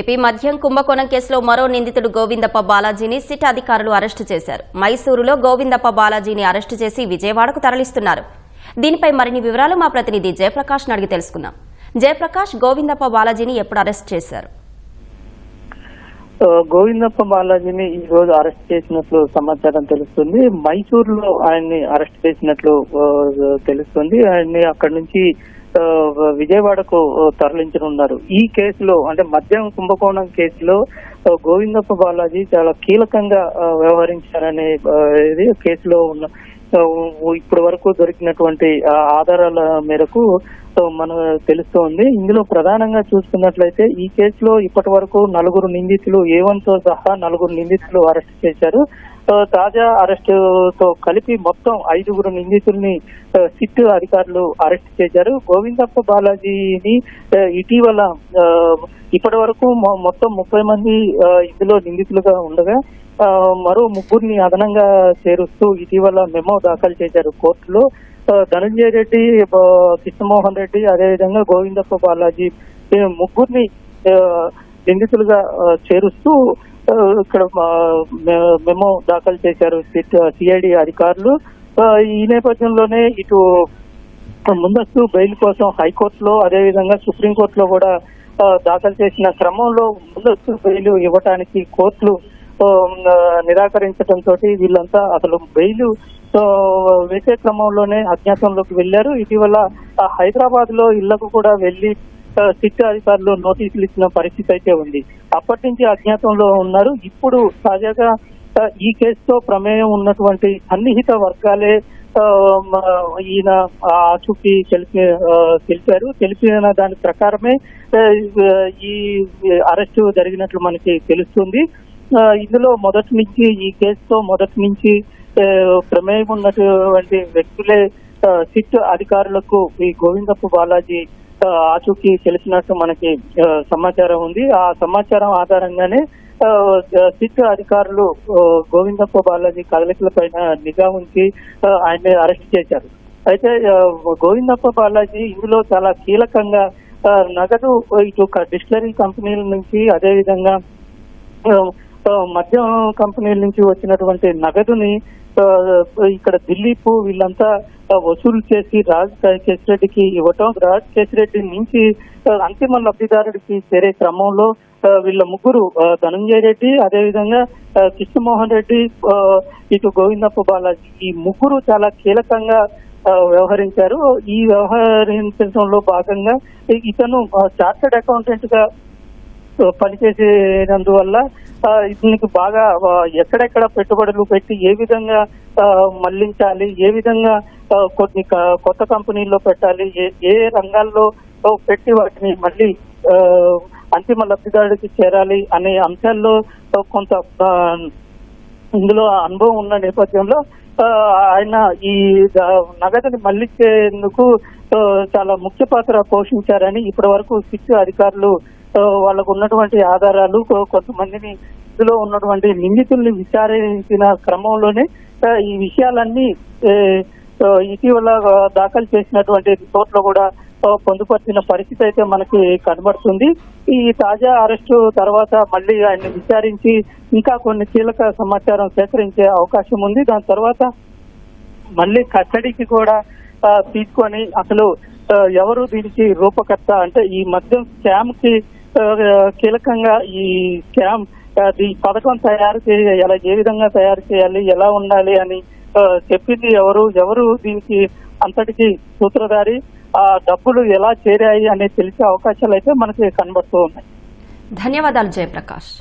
AP మద్యం కుంభకోణం కేసులో మరో నిందితుడు గోవిందప్ప బాలాజీని సిట్ అధికారులు అరెస్టు చేశారు. మైసూరులో గోవిందప్ప బాలాజీని అరెస్టు చేసి విజయవాడకు తరలిస్తున్నారు. దీనిపై మరిన్ని వివరాలు మా ప్రతినిధి జయప్రకాష్ అడిగి తెలుసుకున్నాం జయప్రకాష్ గోవిందప్ప బాలాజీని ఎప్పుడు అరెస్ట్ చేశారు? గోవిందప్ప బాలాజీని ఈ రోజు అరెస్ట్ చేసినట్లు సమాచారం తెలుస్తుంది. మైసూరులో ఆయన్ని అరెస్ట్ చేసినట్లు తెలుస్తుంది. ఆయన్ని అక్కడి నుంచి విజయవాడకు తరలించనున్నారు. ఈ కేసులో అంటే మద్యం కుంభకోణం కేసులో గోవిందప్ప బాలాజీ చాలా కీలకంగా వ్యవహరించారనే కేసులో ఉన్న ఇప్పటి వరకు దొరికినటువంటి ఆధారాల మేరకు మనకు తెలుస్తోంది. ఇందులో ప్రధానంగా చూసుకున్నట్లయితే ఈ కేసులో ఇప్పటి వరకు నలుగురు నిందితులు ఏ సహా నలుగురు నిందితులు అరెస్ట్ చేశారు. తాజా అరెస్ట్తో కలిపి మొత్తం ఐదుగురు నిందితుల్ని సిట్ అధికారులు అరెస్ట్ చేశారు. గోవిందప్ప బాలాజీని ఇటీవల ఇప్పటి వరకు మొ- మొత్తం ముప్పై మంది ఇందులో నిందితులుగా ఉండగా మరో ముగ్గురిని అదనంగా చేరుస్తూ ఇటీవల మెమో దాఖలు చేశారు కోర్టులో. ధనంజయ రెడ్డి కృష్ణమోహన్ రెడ్డి అదేవిధంగా గోవిందప్ప బాలాజీ ముగ్గురిని నిందితులుగా చేరుస్తూ ఇక్కడ మెమో దాఖలు చేశారు సిఐడి అధికారులు. ఈ నేపథ్యంలోనే ఇటు ముందస్తు బెయిల్ కోసం హైకోర్టులో అదేవిధంగా సుప్రీంకోర్టులో కూడా దాఖలు చేసిన క్రమంలో ముందస్తు బెయిల్ ఇవ్వటానికి కోర్టులు ఆ, నిరాకరించడంతో వీళ్ళంతా అసలు బెయిల్ వేసే క్రమంలోనే అజ్ఞాతంలోకి వెళ్ళారు ఇటీవల హైదరాబాద్లో ఇళ్ళకు కూడా వెళ్ళి సిట్ అధికారులు నోటీసులు ఇచ్చిన పరిస్థితి అయితే ఉంది. అప్పటి నుంచి అజ్ఞాతంలో ఉన్నారు. ఇప్పుడు తాజాగా ఈ కేసుతో ప్రమేయం ఉన్నటువంటి సన్నిహిత వర్గాలే ఈయన ఆచూకీ తెలిపి తెలిపారు. తెలిపిన దాని ప్రకారమే ఈ అరెస్టు జరిగినట్లు మనకి తెలుస్తుంది. ఇందులో మొదటి నుంచి ఈ కేసుతో మొదటి నుంచి ప్రమేయం ఉన్నటువంటి వ్యక్తులే సిట్ అధికారులకు ఈ గోవిందప్ప బాలాజీ ఆచూకీ తెలిసినట్టు మనకి సమాచారం ఉంది. ఆ సమాచారం ఆధారంగానే సిట్ అధికారులు గోవిందప్ప బాలాజీ కదలికల పైన నిఘా ఉంచి ఆయన్ని అరెస్ట్ చేశారు. అయితే గోవిందప్ప బాలాజీ ఇందులో చాలా కీలకంగా నగదు ఇటు డిస్టిలరీ కంపెనీల నుంచి అదేవిధంగా మద్యం కంపెనీల నుంచి వచ్చినటువంటి నగదుని ఇక్కడ దిలీప్ వీళ్ళంతా వసూలు చేసి రాజ్ కేసిరెడ్డికి ఇవ్వటం రాజ్ కేసిరెడ్డి నుంచి అంతిమ లబ్ధిదారుడికి చేరే క్రమంలో వీళ్ళ ముగ్గురు ధనంజయ రెడ్డి అదేవిధంగా కృష్ణమోహన్ రెడ్డి ఇటు గోవిందప్ప బాలాజీ ఈ ముగ్గురు చాలా కీలకంగా వ్యవహరించారు. ఈ వ్యవహరించడంలో భాగంగా ఇతను చార్టెడ్ అకౌంటెంట్గా పనిచేసేందువల్ల దీనికి బాగా ఎక్కడెక్కడ పెట్టుబడులు పెట్టి ఏ విధంగా మళ్ళించాలి ఏ విధంగా కొన్ని క- కొత్త కంపెనీల్లో పెట్టాలి ఏ ఏ రంగాల్లో పెట్టి వాటిని మళ్ళీ అంతిమ లబ్ధిదారుడికి చేరాలి అనే అంశాల్లో కొంత ఆ, ఇందులో అనుభవం ఉన్న నేపథ్యంలో ఆయన ఈ నగదుని మళ్ళించేందుకు చాలా ముఖ్య పాత్ర పోషించారని ఇప్పటి వరకు సిట్ అధికారులు వాళ్ళకు ఉన్నటువంటి ఆధారాలు కొంతమందిని ఇందులో ఉన్నటువంటి నిందితుల్ని విచారించిన క్రమంలోనే ఈ విషయాలన్నీ ఇటీవల దాఖలు చేసినటువంటి రిపోర్ట్లో కూడా పొందుపరిచిన పరిస్థితి అయితే మనకి కనబడుతుంది. ఈ తాజా అరెస్టు తర్వాత మళ్ళీ ఆయన్ని విచారించి ఇంకా కొన్ని కీలక సమాచారం సేకరించే అవకాశం ఉంది. దాని తర్వాత మళ్ళీ కస్టడీకి కూడా తీసుకొని అసలు ఎవరు దీనికి రూపకర్త అంటే ఈ మద్యం స్కామ్కి కీలకంగా ఈ స్కామ్ ఈ పథకం తయారు చేయాలి ఎలా ఏ విధంగా తయారు చేయాలి ఎలా ఉండాలి అని చెప్పింది ఎవరు ఎవరు దీనికి అంతటికి సూత్రధారి ఆ డబ్బులు ఎలా చేరాయి అనేది తెలిసే అవకాశాలు అయితే మనకి కనబడుతూ ఉన్నాయి. ధన్యవాదాలు జయప్రకాష్.